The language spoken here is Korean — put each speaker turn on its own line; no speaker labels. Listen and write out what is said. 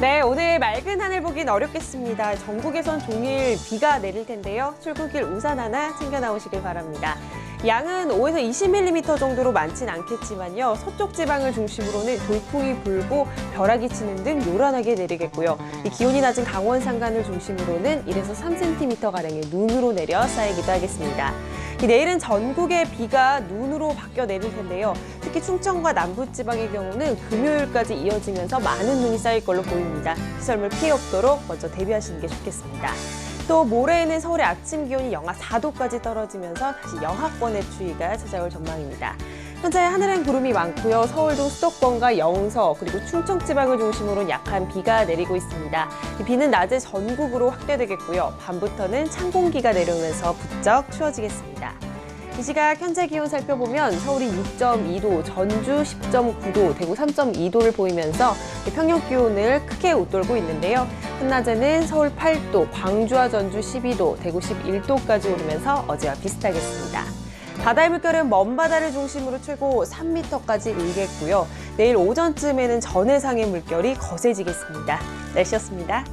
네, 오늘 맑은 하늘 보긴 어렵겠습니다. 전국에선 종일 비가 내릴 텐데요. 출근길 우산 하나 챙겨 나오시길 바랍니다. 양은 5에서 20mm 정도로 많진 않겠지만요. 서쪽 지방을 중심으로는 돌풍이 불고 벼락이 치는 등 요란하게 내리겠고요. 이 기온이 낮은 강원 산간을 중심으로는 1에서 3cm 가량의 눈으로 내려 쌓이기도 하겠습니다. 이 내일은 전국에 비가 눈으로 바뀌어 내릴 텐데요. 특히 충청과 남부지방의 경우는 금요일까지 이어지면서 많은 눈이 쌓일 걸로 보입니다. 시설물 피해 없도록 먼저 대비하시는 게 좋겠습니다. 또 모레에는 서울의 아침 기온이 영하 4도까지 떨어지면서 다시 영하권의 추위가 찾아올 전망입니다. 현재 하늘엔 구름이 많고요. 서울도 수도권과 영서 그리고 충청 지방을 중심으로 약한 비가 내리고 있습니다. 이 비는 낮에 전국으로 확대되겠고요. 밤부터는 찬 공기가 내려오면서 부쩍 추워지겠습니다. 이 시각 현재 기온 살펴보면 서울이 6.2도, 전주 10.9도, 대구 3.2도를 보이면서 평년 기온을 크게 웃돌고 있는데요. 한낮에는 서울 8도, 광주와 전주 12도, 대구 11도까지 오르면서 어제와 비슷하겠습니다. 바다의 물결은 먼 바다를 중심으로 최고 3m까지 일겠고요. 내일 오전쯤에는 전해상의 물결이 거세지겠습니다. 날씨였습니다.